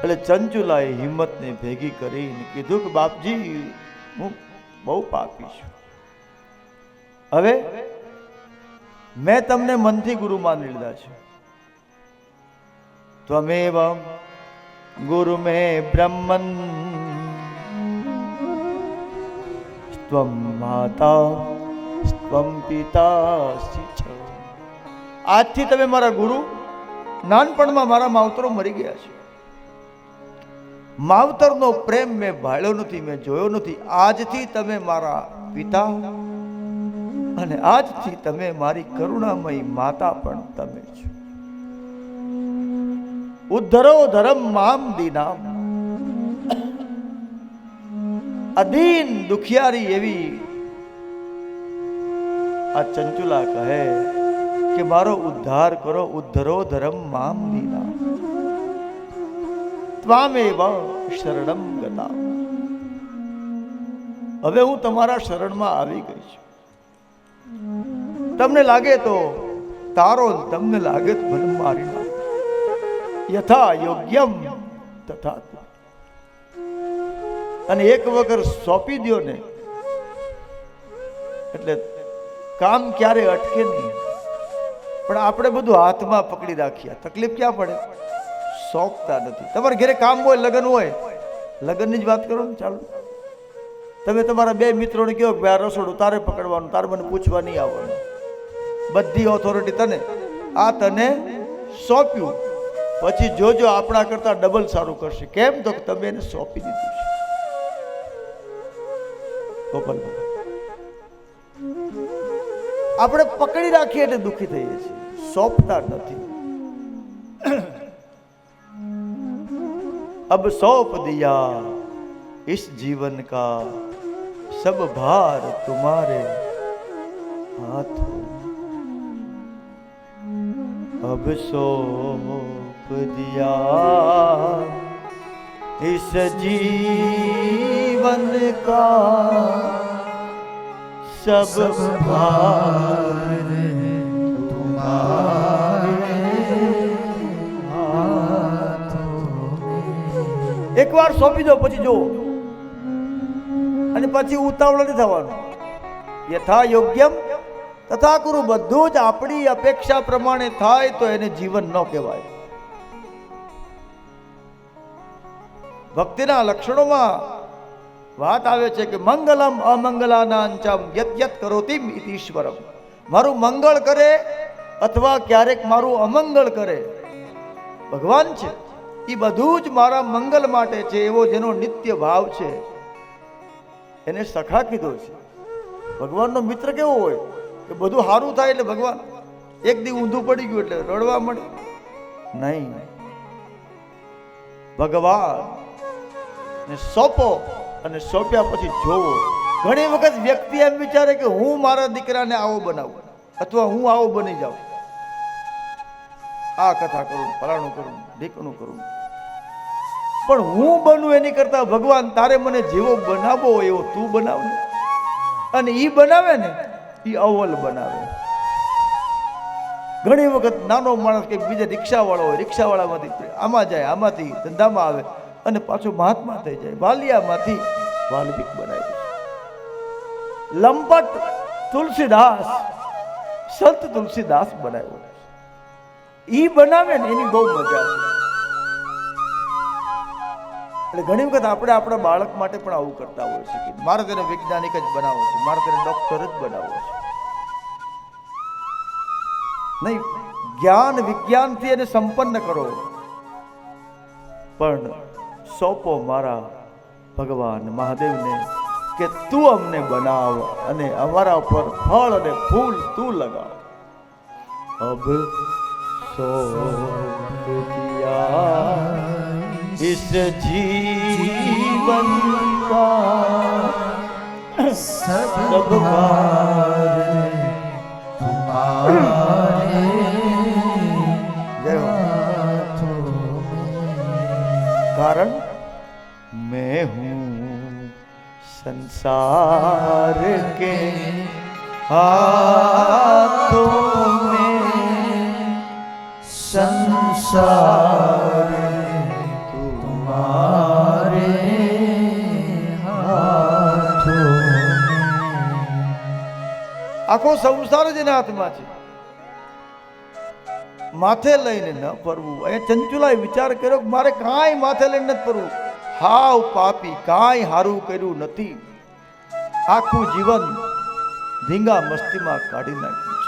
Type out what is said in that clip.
એટલે ચંચુલાએ હિંમતને ભેગી કરીને કીધું કે, બાપજી, હું બહુ પાપી છું. હવે મેં તમને મનથી ગુરુ માની લીધા છે. ત્વમેવ ગુરુ મે બ્રહ્મન. સ્વમ માતા સ્વમ પિતા આજથી તમે મારા ગુરુ, નાનપણમાં મારા માવતરો મરી ગયા છે. માવતરનો પ્રેમ મેં ભાળ્યો નથી, મેં જોયો નથી. આજથી તમે મારા પિતા અને આજથી તમે મારી કરુણામય માતા પણ તમે છો. ઉદ્ધરો ધરમ મામ દીનામ. અધીન દુખિયારી એવી આ ચંચુલા કહે કે, મારો ઉદ્ધાર કરો, ઉદ્ધરો ધરમ મામ દીના ત્વામેવ શરણમ ગતા હવે હું તમારા શરણમાં આવી ગઈ છું। તમને લાગે તો તારો તમને લાગે તો મને મારી યથા યોગ્યમ તથા અને એક વગર સોંપી દ્યો ને, એટલે કામ ક્યારે અટકે નહીં। પણ આપણે બધું હાથમાં પકડી રાખ્યા તકલીફ ક્યાં પડે? સોંપતા નથી. તમારે ઘરે કામ હોય, લગ્ન હોય, લગ્નની જ વાત કરો ને ચાલો. તમે તમારા બે મિત્રોને કહો કે આ રસોડું તારે પકડવાનું, તારે મને પૂછવા નહીં આવવાનું. બધી ઓથોરિટી તને, આ તને સોંપ્યું. પછી જોજો આપણા કરતા ડબલ સારું કરશે. કેમ? તો તમે એને સોંપી દીધું છે. આપણે પકડી રાખીએ એટલે દુઃખી થઈએ છીએ. સોંપતા નથી. अब सौंप दिया इस जीवन का सब भार तुम्हारे हाथ अब सौंप दिया इस जीवन का सब भार એકવાર સોંપી દો, પછી જુઓ. અને પછી ઉતાવળ નથી થવાનું. યથા યોગ્યમ તથા કરું બધું જ આપણી અપેક્ષા પ્રમાણે થાય તો એને જીવન ન કહેવાય. ભક્તિના લક્ષણોમાં વાત આવે છે કે મંગલમ અમંગલાનાંચમ યત યત ઈશ્વરમ. મારું મંગળ કરે અથવા ક્યારેક મારું અમંગળ કરે. ભગવાન છે. એ બધું જ મારા મંગલ માટે છે, એવો જેનો નિત્ય ભાવ છે. એને સખા કીધો છે. ભગવાનનો મિત્ર કેવો હોય? કે બધું સારું થાય એટલે ભગવાન એક દી ઊંધું પડી ગયું એટલે રડવા મળે નહીં. ભગવાન ને સોંપો અને સોંપ્યા પછી જોવો. ઘણી વખત વ્યક્તિ એમ વિચારે કે હું મારા દીકરાને આવો બનાવું, અથવા હું આવો બની જાઉં. આ કથા કરું, ફલાણું કરું, ઢીકણું કરું. પણ હું બનું એની કરતા, ભગવાન તારે મને જેવો બનાવો હોય એવો તું બનાવ અને એ બનાવે ને એ અવ્વલ બનાવે. ઘણી વખત નાનો માણસ કે બીજા રિક્ષાવાળો હોય, રિક્ષાવાળામાંથી આમાં જાય, આમાંથી, ધંધામાં આવે, અને પાછો મહાત્મા થઈ જાય. વાલિયામાંથી વાલ્મિક બનાવ્યું લંપટ તુલસીદાસ, સંત તુલસીદાસ બનાવ્યો. ઈ બનાવે ને એની બહુ મજા છે એટલે ઘણી વખત આપણે આપણા બાળક માટે પણ આવું કરતા હોય છે કે મારે તેને વૈજ્ઞાનિક જ બનાવવો છે, મારે તેને ડોક્ટર જ બનાવવો છે. નહીં, જ્ઞાન વિજ્ઞાનથી એને સંપન્ન કરો. પણ સોંપો મારા ભગવાન મહાદેવને કે તું અમને બનાવ અને અમારા ઉપર ફળ અને ફૂલ તું લગાવ અબ सौंप दिया इस जीवन का सब जय कारण मैं हूँ संसार के हाथों में। संसार तुम्हारे આખો સંસાર જ એના હાથમાં છે. માથે લઈને ન ફરવું. અહીંયા ચંચુલાએ વિચાર કર્યો કે મારે કાંઈ માથે લઈને નથી ફરવું. હાવ પાપી, કાંઈ હારું કર્યું નથી. આખું જીવન ધીંગા મસ્તીમાં કાઢી નાખ્યું.